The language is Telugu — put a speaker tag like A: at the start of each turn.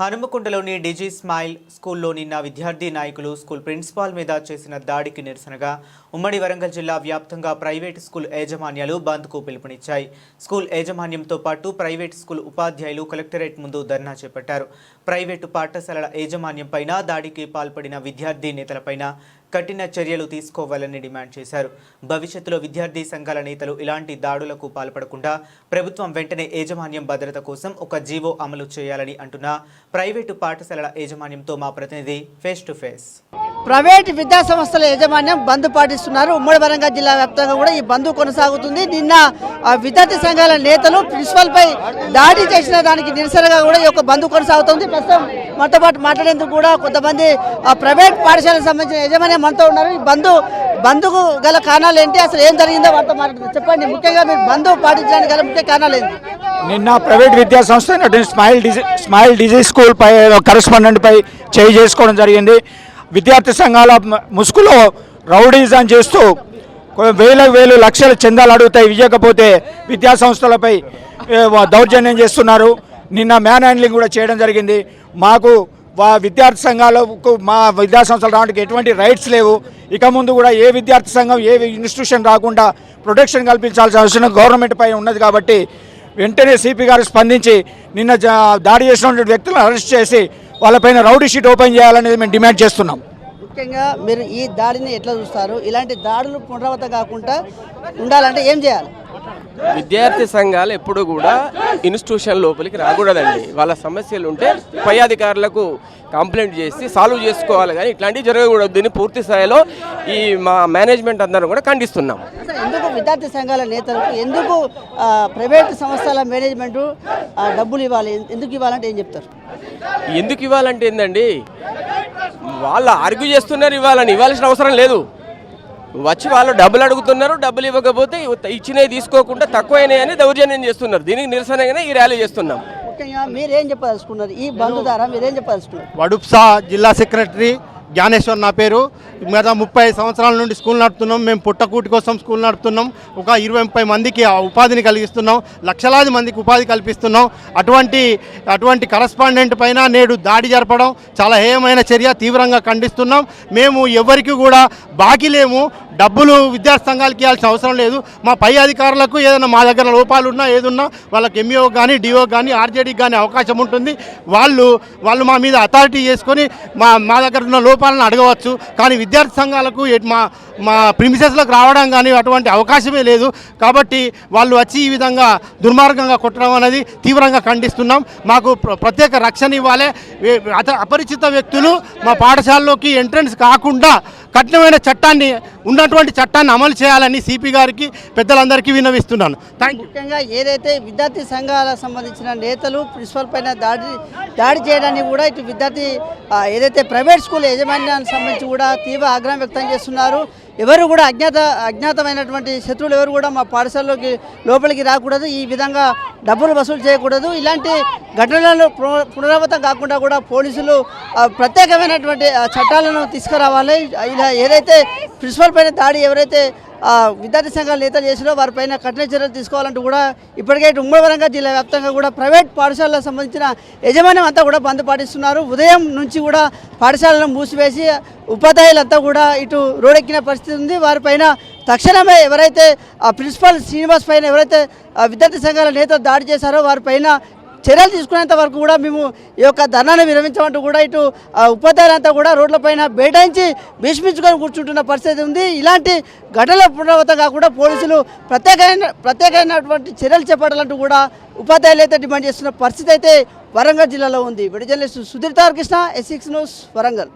A: హనుమకొండలోని డిజీ స్మైల్ స్కూల్లో నిన్న విద్యార్థి నాయకులు స్కూల్ ప్రిన్సిపాల్ మీద చేసిన దాడికి నిరసనగా ఉమ్మడి వరంగల్ జిల్లా వ్యాప్తంగా ప్రైవేట్ స్కూల్ యాజమాన్యాలు బంద్కు పిలుపునిచ్చాయి. స్కూల్ యాజమాన్యంతో పాటు ప్రైవేట్ స్కూల్ ఉపాధ్యాయులు కలెక్టరేట్ ముందు ధర్నా చేపట్టారు. ప్రైవేటు పాఠశాలల యాజమాన్యంపైన దాడికి పాల్పడిన విద్యార్థి నేతలపైన కఠిన చర్యలు తీసుకోవాలని డిమాండ్ చేశారు. భవిష్యత్తులో విద్యార్థి సంఘాల నేతలు ఇలాంటి దాడులకు పాల్పడకుండా ప్రభుత్వం వెంటనే యాజమాన్యం భద్రత కోసం ఒక జీవో అమలు చేయాలని అంటున్న ప్రైవేటు పాఠశాలల యాజమాన్యంతో మా ప్రతినిధి ఫేస్ టు ఫేస్
B: ప్రైవేట్ విద్యా సంస్థల యాజమాన్యం బంద్ పాటిస్తున్నారు. ఉమ్మడి వరంగల్ జిల్లా వ్యాప్తంగా కూడా ఈ బంద్ కొనసాగుతుంది. నిన్న ఆ, విద్యార్థి సంఘాల నేతలు ప్రిన్సిపల్ పై దాడి చేసిన దానికి నిరసనగా కూడా ఈ యొక్క బంద్ కొనసాగుతుంది. ప్రస్తుతం మనతో పాటు మాట్లాడేందుకు కూడా కొంతమంది ఆ, ప్రైవేట్ పాఠశాలకు సంబంధించిన యజమాన్యం మనతో ఉన్నారు. ఈ బంద్ బంద్కు గల కారణాలు ఏంటి? అసలు ఏం జరిగిందో వారితో మాట్లాడుతుంది చెప్పండి. ముఖ్యంగా మీరు బంద్ పాటించడానికి గల ముఖ్య కారణాలు ఏంటి?
C: నిన్న ప్రైవేట్ విద్యా సంస్థ smile digi smile digi school పై కరస్పాండెంట్ పై చేయి చేసుకోవడం జరిగింది. విద్యార్థి సంఘాల ముసుగులో రౌడీజం చేస్తూ వేల వేలు లక్షల చందాలు అడుగుతాయి. ఇవ్వకపోతే విద్యా సంస్థలపై దౌర్జన్యం చేస్తున్నారు. నిన్న మ్యాన్ హ్యాండ్లింగ్ కూడా చేయడం జరిగింది. మాకు వా విద్యార్థి సంఘాలకు మా విద్యా సంస్థలు రావడానికి ఎటువంటి రైట్స్ లేవు. ఇక ముందు కూడా ఏ విద్యార్థి సంఘం ఏ ఇన్స్టిట్యూషన్ రాకుండా ప్రొటెక్షన్ కల్పించాల్సిన అవసరం గవర్నమెంట్ పై ఉన్నది కాబట్టి వెంటనే సిపి గారు స్పందించి నిన్న జా- దాడి చేసినటువంటి వ్యక్తులను అరెస్ట్ చేసి వాళ్ళపైన రౌడీ షీట్ ఓపెన్ చేయాలనేది మేము డిమాండ్ చేస్తున్నాం.
B: ముఖ్యంగా మీరు ఈ దాడిని ఎట్లా చూస్తారు? ఇలాంటి దాడులు పునరావృతం కాకుండా ఉండాలంటే ఏం చేయాలి?
D: విద్యార్థి సంఘాలు ఎప్పుడు కూడా ఇన్స్టిట్యూషన్ లోపలికి రాకూడదండి. వాళ్ళ సమస్యలు ఉంటే పై అధికారులకు కంప్లైంట్ చేసి సాల్వ్ చేసుకోవాలి. కానీ ఇట్లాంటివి జరగకూడదు. దీన్ని పూర్తి స్థాయిలో ఈ మా మేనేజ్మెంట్ అందరం కూడా ఖండిస్తున్నాం.
B: ఎందుకు విద్యార్థి సంఘాల నేతలకు ఎందుకు ప్రైవేట్ సంస్థల మేనేజ్మెంట్ డబ్బులు ఇవ్వాలి? ఎందుకు ఇవ్వాలంటే ఏం చెప్తారు?
D: ఎందుకు ఇవ్వాలంటే ఏందండి? వాళ్ళు ఆర్గ్యూ చేస్తున్నారు ఇవ్వాలని. ఇవ్వాల్సిన అవసరం లేదు. వచ్చి వాళ్ళు డబ్బులు అడుగుతున్నారు డబ్బులు ఇవ్వకపోతే ఇచ్చినవి తీసుకోకుండా తక్కువైనాయని దౌర్జన్యం చేస్తున్నారు. దీనికి నిరసనగానే ఈ ర్యాలీ చేస్తున్నాం.
B: ముఖ్యంగా మీరేం చెప్పదలుచుకున్నారు? ఈ బంధు ద్వారా మీరేం చెప్పదలుచుకున్నారు?
E: వడుప్సా జిల్లా సెక్రటరీ జ్ఞానేశ్వర్ నా పేరు. గత ముప్పై సంవత్సరాల నుండి స్కూల్ నడుపుతున్నాం. మేము పుట్టకూటి కోసం స్కూల్ నడుపుతున్నాం. ఒక ఇరవై ముప్పై మందికి ఆ ఉపాధిని కలిగిస్తున్నాం. లక్షలాది మందికి ఉపాధి కల్పిస్తున్నాం. అటువంటి అటువంటి కరస్పాండెంట్ పైన నేడు దాడి జరపడం చాలా హేయమైన చర్య తీవ్రంగా ఖండిస్తున్నాం. మేము ఎవరికి కూడా బాకీ లేము. డబ్బులు విద్యార్థి సంఘాలకి ఇవ్వాల్సిన అవసరం లేదు. మా పై అధికారులకు ఏదైనా మా దగ్గర లోపాలు ఉన్నా ఏదున్నా వాళ్ళకి ఎంఈఓ కానీ డిఓ కానీ ఆర్జేడీకి కానీ అవకాశం ఉంటుంది. వాళ్ళు వాళ్ళు మా మీద అథారిటీ చేసుకొని మా మా దగ్గర ఉన్న లోపాలను అడగవచ్చు. కానీ విద్యార్థి సంఘాలకు మా మా ప్రిమిసెస్లకు రావడం కానీ అటువంటి అవకాశమే లేదు. కాబట్టి వాళ్ళు వచ్చి ఈ విధంగా దుర్మార్గంగా కొట్టడం అనేది తీవ్రంగా ఖండిస్తున్నాం. మాకు ప్ర- ప్రత్యేక రక్షణ ఇవ్వాలి. అత- అపరిచిత వ్యక్తులు మా పాఠశాలలోకి ఎంట్రన్స్ కాకుండా కఠినమైన చట్టాన్ని ఉన్నటువంటి చట్టాన్ని అమలు చేయాలని సిపి గారికి పెద్దలందరికీ విన్నవిస్తున్నాను. థ్యాంక్
B: ముఖ్యంగా ఏదైతే విద్యార్థి సంఘాలకు సంబంధించిన నేతలు ప్రిన్సిపల్ పైన దాడి దాడి చేయడానికి కూడా ఇటు విద్యార్థి ఏదైతే ప్రైవేట్ స్కూల్ యాజమాన్యానికి సంబంధించి కూడా తీవ్ర ఆగ్రహం వ్యక్తం చేస్తున్నారు. ఎవరు కూడా అజ్ఞాత అజ్ఞాతమైనటువంటి శత్రువులు ఎవరు కూడా మా పాఠశాలలోకి లోపలికి రాకూడదు. ఈ విధంగా డబ్బులు వసూలు చేయకూడదు. ఇలాంటి ఘటనలను పున- పునరావృతం కాకుండా కూడా పోలీసులు ప్రత్యేకమైనటువంటి చట్టాలను తీసుకురావాలి. ఇలా ఏదైతే ప్రిన్సిపల్ పైన దాడి ఎవరైతే విద్యార్థి సంఘాల నేతలు చేసినో వారిపైన కఠిన చర్యలు తీసుకోవాలంటూ కూడా ఇప్పటికే ఇటు ఉమ్మడి వరంగల్ జిల్లా వ్యాప్తంగా కూడా ప్రైవేట్ పాఠశాలకు సంబంధించిన యజమాన్యం అంతా కూడా బంద్ పాటిస్తున్నారు. ఉదయం నుంచి కూడా పాఠశాలను మూసివేసి ఉపాధ్యాయులంతా కూడా ఇటు రోడెక్కిన పరిస్థితి ఉంది. వారిపైన తక్షణమే ఎవరైతే ఆ ప్రిన్సిపల్ శ్రీనివాస్ పైన ఎవరైతే విద్యార్థి సంఘాల నేతలు దాడి చేశారో వారిపైన చర్యలు తీసుకునేంత వరకు కూడా మేము ఈ యొక్క ధర్నాన్ని విరమించమంటూ కూడా ఇటు ఆ, ఉపాధ్యాయులంతా కూడా రోడ్లపైన బేటాయించి భీష్మించుకొని కూర్చుంటున్న పరిస్థితి ఉంది. ఇలాంటి ఘటనల పునరావృతం కాకుండా పోలీసులు ప్రత్యేకమైన ప్రత్యేకమైనటువంటి చర్యలు చేపట్టాలంటూ కూడా ఉపాధ్యాయులు అయితే డిమాండ్ చేస్తున్న పరిస్థితి అయితే వరంగల్ జిల్లాలో ఉంది. విడి Sudheer Tarakrishna S six news Warangal.